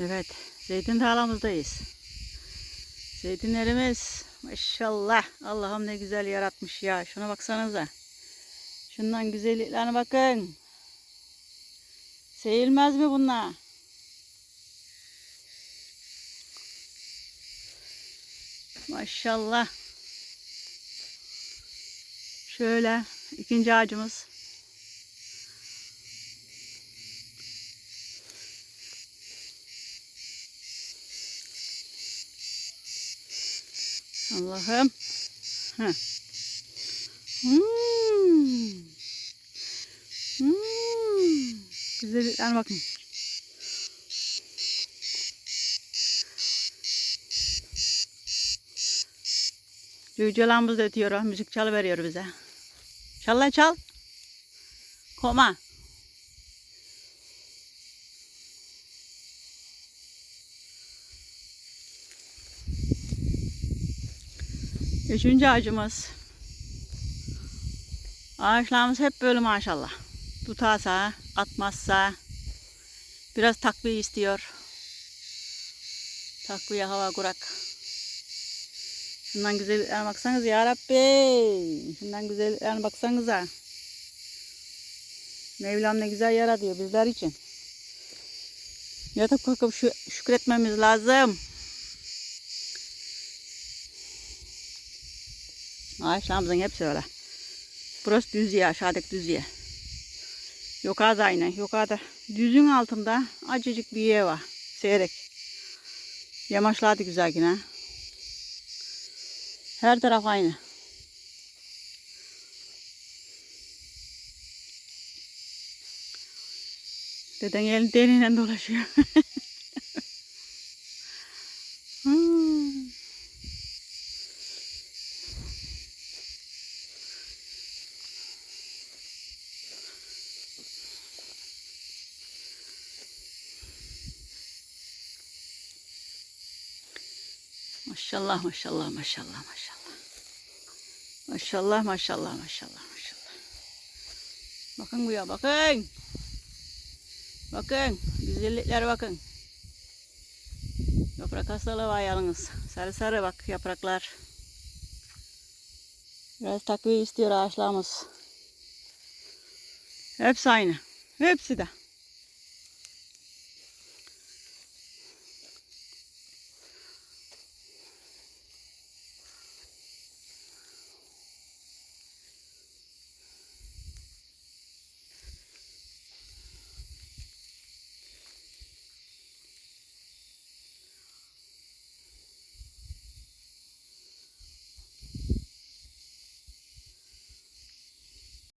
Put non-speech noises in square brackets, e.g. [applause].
Evet, zeytin tarlamızdayız. Zeytinlerimiz maşallah Allah'ım ne güzel yaratmış ya. Şuna baksanıza. Şundan güzelliklerine bakın. Seyilmez mi bunlar? Maşallah. Şöyle ikinci ağacımız. Allah'ım. Hmm. Hmm. Güzelliklerine bakın. Cücelamız ötüyor. Müzik çalıveriyor bize. Çal lan çal. Koma. Üçüncü ağacımız. Ağaçlarımız hep böyle maşallah. Tutarsa, atmazsa biraz takviye istiyor. Takviye hava kurak. Şundan güzelliklerine baksanız ya Rabbi. Şundan güzelliklerine baksanıza. Mevlam ne güzel yaratıyor bizler için. Yatıp kalkıp şükretmemiz lazım. Ağaçlarımızın hepsi öyle. Burası düz yer, aşağıdaki düz yer. Yukarıda aynı. Yukarıda düzün altında acıcık bir yer var. Seyrek. Yamaçlar da güzel yine. Her taraf aynı. Deden elin deniyle dolaşıyor. [laughs] Maşallah maşallah maşallah maşallah. Maşallah maşallah maşallah maşallah. Bakın buraya bakın. Bakın güzelliklere bakın. Yaprak hastalığı var yalnız. Sarı sarı bak yapraklar. Biraz takviye istiyor ağaçlarımız. Hepsi aynı. Hepsi de.